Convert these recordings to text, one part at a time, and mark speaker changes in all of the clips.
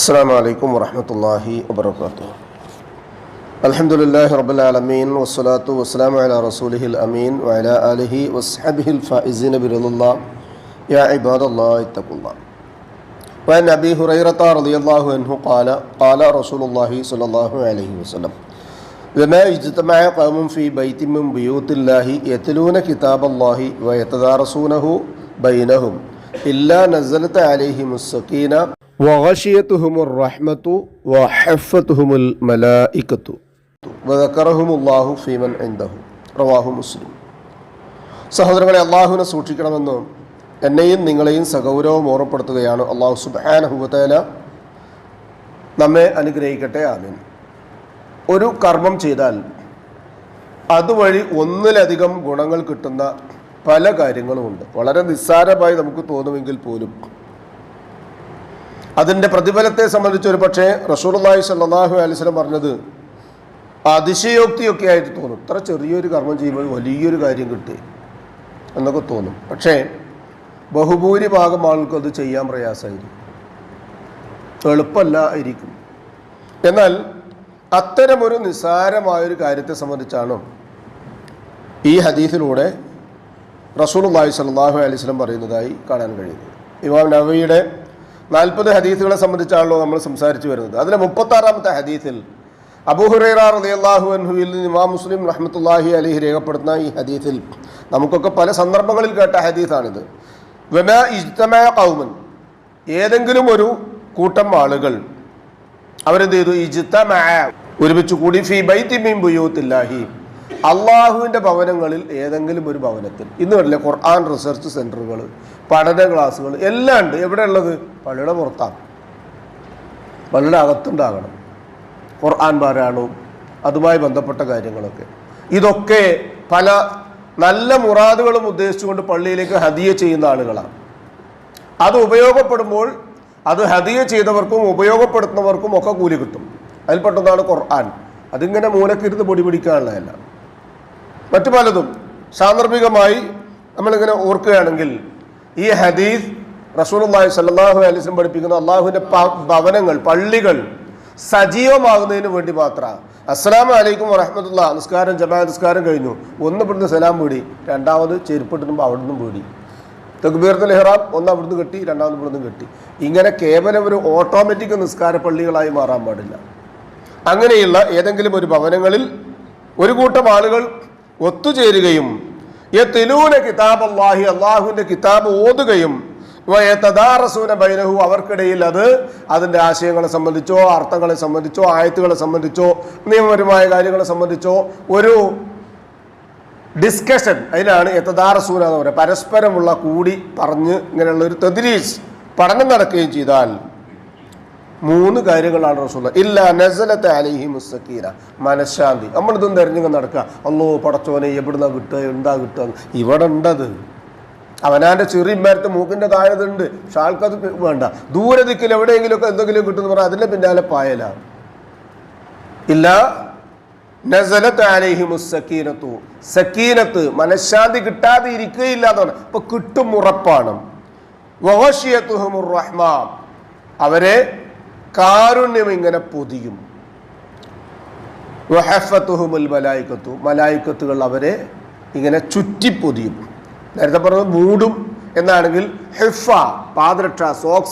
Speaker 1: السلام عليكم ورحمة الله وبركاته. الحمد لله رب العالمين والصلاة والسلام على رسوله الأمين وعلى آله وصحبه الفائزين برضا الله. يا عباد الله اتقوا الله. وعن أبي هريرة رضي الله عنه قال قال رسول الله صلى الله عليه وسلم وما اجتمع قوم في بيت من بيوت الله يتلون كتاب الله ويتدارسونه بينهم إلا نزلت عليهم السكينة സഹോദരങ്ങളെ അള്ളാഹുവിനെ സൂക്ഷിക്കണമെന്നും എന്നെയും നിങ്ങളെയും സഗൗരവം ഓർമ്മപ്പെടുത്തുകയാണ് അള്ളാഹു സുബാനഹുബത്തേല നമ്മെ അനുഗ്രഹിക്കട്ടെ ആമീൻ. ഒരു കർമ്മം ചെയ്താൽ അതുവഴി ഒന്നിലധികം ഗുണങ്ങൾ കിട്ടുന്ന പല കാര്യങ്ങളുമുണ്ട് വളരെ നിസ്സാരമായി നമുക്ക് തോന്നുമെങ്കിൽ പോലും അതിന്റെ പ്രതിഫലത്തെ സംബന്ധിച്ച് ഒരു പക്ഷേ റസൂർലാഹി സല്ലാഹു അലിസ്ലം പറഞ്ഞത് അതിശയോക്തിയൊക്കെ ആയിട്ട് തോന്നും. ഇത്ര ചെറിയൊരു കർമ്മം ചെയ്യുമ്പോൾ വലിയൊരു കാര്യം കിട്ടി എന്നൊക്കെ തോന്നും. പക്ഷേ ബഹുഭൂരിഭാഗം ആൾക്കും അത് ചെയ്യാൻ പ്രയാസമായിരിക്കും. എളുപ്പമല്ല ആയിരിക്കും. എന്നാൽ അത്തരമൊരു നിസ്സാരമായൊരു കാര്യത്തെ സംബന്ധിച്ചാണ് ഈ ഹദീസിലൂടെ റസൂലുള്ളാഹി സ്വല്ലല്ലാഹു അലൈഹി സ്വലം പറയുന്നതായി കാണാൻ കഴിയുന്നത്. ഇമാം നവവിയുടെ നാൽപ്പത് ഹദീസുകളെ സംബന്ധിച്ചാണല്ലോ നമ്മൾ സംസാരിച്ചു വരുന്നത്. അതിലെ മുപ്പത്താറാമത്തെ ഹദീസിൽ അബൂഹുറൈറ റളിയല്ലാഹു അൻഹുവിൽ ഇമാം മുസ്ലിം റഹ്മത്തുള്ളാഹി അലൈഹി രേഖപ്പെടുത്തുന്ന ഈ ഹദീസിൽ നമുക്കൊക്കെ പല സന്ദർഭങ്ങളിൽ കേട്ട ഹദീസാണിത്. വെമ ഇജ്തമയ കൗമൻ ഏതെങ്കിലും ഒരു കൂട്ടം ആളുകൾ അവരെന്ത് ചെയ്തു? ഇജ്തമ. ഒരുമിച്ച് കൂടി ഫി ബൈത്തി മീൻ ബുയൂത്തില്ലാഹി. അള്ളാഹുവിന്റെ ഭവനങ്ങളിൽ ഏതെങ്കിലും ഒരു ഭവനത്തിൽ. ഇന്ന് വരില്ലേ ഖുർആൻ റിസർച്ച് സെന്ററുകൾ പഠന ക്ലാസ്സുകൾ എല്ലാം ഉണ്ട്. എവിടെ ഉള്ളത്? പള്ളിയുടെ പുറത്താണ്. പള്ളിയുടെ അകത്തുണ്ടാകണം. ഖുർആൻ പാരായണവും അതുമായി ബന്ധപ്പെട്ട കാര്യങ്ങളൊക്കെ. ഇതൊക്കെ പല നല്ല മുറാദുകളും ഉദ്ദേശിച്ചുകൊണ്ട് പള്ളിയിലേക്ക് ഹദിയ ചെയ്യുന്ന ആളുകളാണ്. അത് ഉപയോഗപ്പെടുമ്പോൾ അത് ഹദിയ ചെയ്തവർക്കും ഉപയോഗപ്പെടുത്തുന്നവർക്കും ഒക്കെ കൂലി കിട്ടും. അതിൽപ്പെട്ടതാണ് ഖുർആൻ. അതിങ്ങനെ മൂലക്കിരുന്ന് പൊടി പിടിക്കാനുള്ളതല്ല. മറ്റു പലതും. സാന്ദർഭികമായി നമ്മളിങ്ങനെ ഓർക്കുകയാണെങ്കിൽ ഈ ഹദീസ് റസൂലുള്ളാഹി സ്വല്ലല്ലാഹു അലൈഹി വസല്ലം പഠിപ്പിക്കുന്ന അള്ളാഹുവിന്റെ ഭവനങ്ങൾ പള്ളികൾ സജീവമാകുന്നതിന് വേണ്ടി മാത്രമാണ് അസ്സലാമു അലൈക്കും വറഹ്മത്തുള്ളാ. നിസ്കാരം ജമാ നിസ്കാരം കഴിഞ്ഞു. ഒന്ന് ഇവിടുന്ന് സലാം വീടി രണ്ടാമത് ചെരുപ്പിട്ടുമ്പോൾ നിന്നും വീടി തക്ബീർത്തുൽ ലെഹ്റാം ഒന്ന് അവിടുന്ന് കെട്ടി രണ്ടാമത് ഇവിടുന്ന് കെട്ടി. ഇങ്ങനെ കേവലം ഒരു ഓട്ടോമാറ്റിക് നിസ്കാര പള്ളികളായി മാറാൻ പാടില്ല. അങ്ങനെയുള്ള ഏതെങ്കിലും ഒരു ഭവനങ്ങളിൽ ഒരു കൂട്ടം ആളുകൾ ഒത്തുചേരുകയും തെലൂന കിതാബ് അള്ളാഹി അള്ളാഹുവിന്റെ കിതാബ് ഓതുകയും തദാറസൂന ബൈനഹു അവർക്കിടയിൽ അത് അതിന്റെ ആശയങ്ങളെ സംബന്ധിച്ചോ അർത്ഥങ്ങളെ സംബന്ധിച്ചോ ആയത്തുകളെ സംബന്ധിച്ചോ നിയമപരമായ കാര്യങ്ങളെ സംബന്ധിച്ചോ ഒരു ഡിസ്കഷൻ അതിനാണ് എത്തദാറസൂന എന്ന് പറയുക പരസ്പരമുള്ള കൂടി പറഞ്ഞ് ഇങ്ങനെയുള്ള ഒരു തെതിരീസ് പഠനം നടക്കുകയും ചെയ്താൽ മൂന്ന് കാര്യങ്ങളാണ് റസൂല ഇല്ല നസലത്തെ അലിഹി മുസ്സക്കീര മനഃശാന്തി. നമ്മളിതും തെരഞ്ഞു നടക്കുക. അല്ലോ പടച്ചോനെ എവിടുന്ന കിട്ടുക എന്താ കിട്ടുക? ഇവിടെ ഉണ്ടത്. അവനാന്റെ ചെറിയ മരത്ത് മൂക്കിന്റെ താഴെതുണ്ട്. പക്ഷെ ആൾക്കത് വേണ്ട. ദൂരെ ദിക്കിൽ എവിടെയെങ്കിലുമൊക്കെ എന്തെങ്കിലും കിട്ടുമെന്ന് പറഞ്ഞാൽ അതിന്റെ പിന്നാലെ പായലാണ് ഇല്ല നസലത്ത് അലൈഹി മുസ്സക്കീനത്തു സക്കീനത്ത് മനഃശാന്തി കിട്ടാതെ ഇരിക്കുകയില്ല എന്നാണ്. ഇപ്പൊ കിട്ടും ഉറപ്പാണ്. അവരെ കാരുണ്യം ഇങ്ങനെ പൊതിയും. മലായിക്കത്തു. മലായിക്കത്തുകൾ അവരെ ഇങ്ങനെ ചുറ്റിപ്പൊതിയും. നേരത്തെ പറഞ്ഞത് മൂടും എന്നാണെങ്കിൽ ഹെഫ പാദരക്ഷ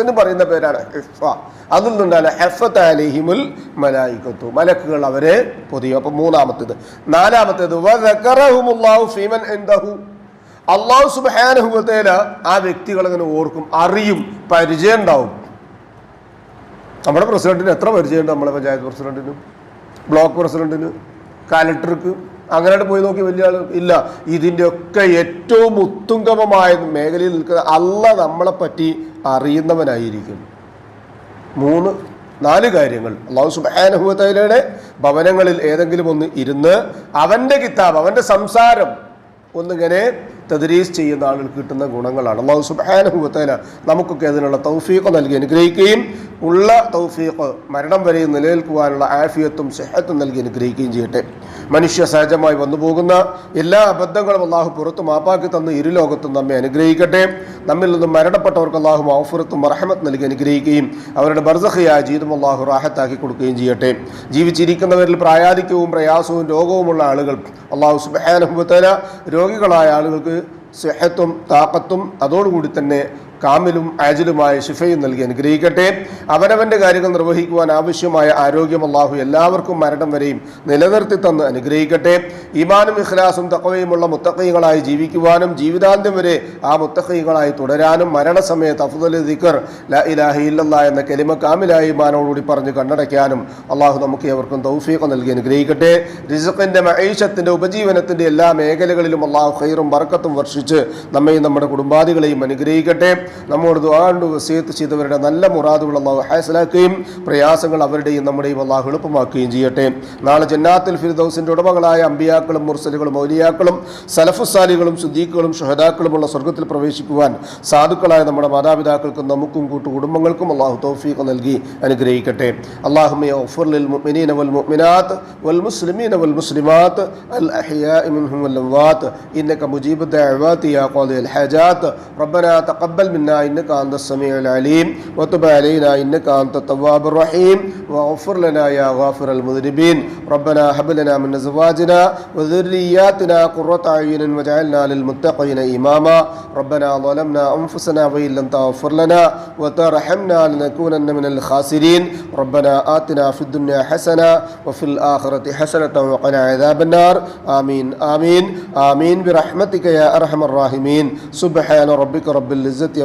Speaker 1: എന്ന് പറയുന്ന പേരാണ് ഹെഫ. അതിൽ നിന്നാണ് ഹെഫത്ത് അലിഹിമുൽ മലായിക്കത്തു. മലക്കുകൾ അവരെ പൊതിയും. അപ്പൊ മൂന്നാമത്തേത്. നാലാമത്തേത് ഫീമൻ അള്ളാഹു സുബാനുഹുത്തേല ആ വ്യക്തികൾ അങ്ങനെ ഓർക്കും അറിയും പരിചയം ഉണ്ടാവും. നമ്മുടെ പ്രസിഡന്റിന് എത്ര പരിചയമുണ്ട് നമ്മളെ പഞ്ചായത്ത് പ്രസിഡന്റിനും ബ്ലോക്ക് പ്രസിഡന്റിന് കലക്ടർക്ക്? അങ്ങനെ പോയി നോക്കി വലിയ ആൾ ഇല്ല. ഇതിന്റെയൊക്കെ ഏറ്റവും ഉത്തുംഗമമായ മേഖലയിൽ നിൽക്കുന്ന അല്ല നമ്മളെ പറ്റി അറിയുന്നവനായിരിക്കും. മൂന്ന് നാല് കാര്യങ്ങൾ. അള്ളാഹു സുബാനുഭവത്തയുടെ ഭവനങ്ങളിൽ ഏതെങ്കിലും ഒന്ന് ഇരുന്ന് അവന്റെ കിതാബ് അവന്റെ സംസാരം ഒന്നിങ്ങനെ തദ്രീസ് ചെയ്യുന്ന ആളുകൾക്ക് കിട്ടുന്ന ഗുണങ്ങളാണ്. അള്ളാഹു സുബാനുഭവത്തേല നമുക്കൊക്കെ അതിനുള്ള തൗഫീഖ് നൽകി. അനുഗ്രഹിക്കുകയും ഉള്ള തൗഫീഖ് മരണം വരെ നിലനിൽക്കുവാനുള്ള ആഫിയത്തും സെഹത്തും നൽകി അനുഗ്രഹിക്കുകയും ചെയ്യട്ടെ. മനുഷ്യ സഹജമായി വന്നു പോകുന്ന എല്ലാ അബദ്ധങ്ങളും അള്ളാഹു പുറത്തു മാപ്പാക്കി തന്ന് ഇരുലോകത്തും നമ്മെ അനുഗ്രഹിക്കട്ടെ. നമ്മിൽ നിന്നും മരണപ്പെട്ടവർക്ക് അള്ളാഹു മൗഫുറത്തും മറഹമത്ത് നൽകി അനുഗ്രഹിക്കുകയും അവരുടെ ബർസഖയായ ജീവിതം അള്ളാഹു റാഹത്താക്കി കൊടുക്കുകയും ചെയ്യട്ടെ. ജീവിച്ചിരിക്കുന്നവരിൽ പ്രായാധിക്യവും പ്രയാസവും രോഗവുമുള്ള ആളുകൾ അള്ളാഹു സുബാനുഭവത്തേന രോഗികളായ ആളുകൾക്ക് സെഹത്തും താക്കത്തും അതോടുകൂടി തന്നെ കാമിലും ആജിലുമായ ശിഫയും നൽകി അനുഗ്രഹിക്കട്ടെ. അവനവന്റെ കാര്യങ്ങൾ നിർവഹിക്കുവാൻ ആവശ്യമായ ആരോഗ്യം അള്ളാഹു എല്ലാവർക്കും മരണം വരെയും നിലനിർത്തി തന്ന് അനുഗ്രഹിക്കട്ടെ. ഇമാനും ഇഖ്ലാസും തക്കവയുമുള്ള മുത്തക്കൈകളായി ജീവിക്കുവാനും ജീവിതാന്ത്യം വരെ ആ മുത്തക്കൈകളായി തുടരാനും മരണസമയത്ത് അഫുദൽ ദിക്കർ ല ഇലാഹ ഇല്ലല്ലാ എന്ന കെലിമ കാമിലായി ഈമാനോടുകൂടി പറഞ്ഞ് കണ്ണടയ്ക്കാനും അള്ളാഹു നമുക്ക് അവർക്കും തൗഫീഖ് നൽകി അനുഗ്രഹിക്കട്ടെ. റിസഖിന്റെ മൈഷത്തിന്റെ ഉപജീവനത്തിന്റെ എല്ലാ മേഖലകളിലും അള്ളാഹു ഖൈറും ബർക്കത്തും വർഷിച്ച് നമ്മയും നമ്മുടെ കുടുംബാദികളെയും അനുഗ്രഹിക്കട്ടെ. നമ്മോട് ദുആണ്ട് വസീത്ത് ചെയ്തവരുടെ നല്ല മുറാദുകൾ അള്ളാഹു ഹാസലാക്കുകയും പ്രയാസങ്ങൾ അവരുടെയും നമ്മുടെയും അള്ളാഹു എളുപ്പമാക്കുകയും ചെയ്യട്ടെ നാളെ ജന്നാത്തുൽ ഫിർദൗസിൻ്റെ ഉടമകളായ അമ്പിയാക്കളും മുർസലുകളും മൗലിയാക്കളും സലഫുസാലികളും സുദ്ദീഖുകളും ഷഹദാക്കളുമുള്ള സ്വർഗത്തിൽ പ്രവേശിക്കുവാൻ സാധുക്കളായ നമ്മുടെ മാതാപിതാക്കൾക്കും നമുക്കും കൂട്ടു കുടുംബങ്ങൾക്കും അള്ളാഹു തൗഫീഖ് നൽകി അനുഗ്രഹിക്കട്ടെ അള്ളാഹുമയ ലിൽ മുഅ്മിനീന വൽ മുഅ്മിനാത്ത് വൽ മുസ്ലിമീന വൽ മുസ്ലിമാത്ത് അൽ അഹ്യാഇ മിൻഹും വൽ അംവാത്ത് ഇന്നക മുജീബു الدعوات يا قاضي الحاجات ربنا تقبل منا إنك أنت السميع العليم وتب علينا إنك أنت التواب الرحيم واغفر لنا يا غافر المذنبين ربنا هب لنا من أزواجنا وذرياتنا قرة أعين واجعلنا للمتقين إماما ربنا ظلمنا أنفسنا وإن لم تغفر لنا وترحمنا لنكونن من الخاسرين ربنا آتنا في الدنيا حسنة وفي الآخرة حسنة وقنا عذاب النار آمين آمين آمين برحمتك يا أرحم الراحمين سبحان ربك رب العزة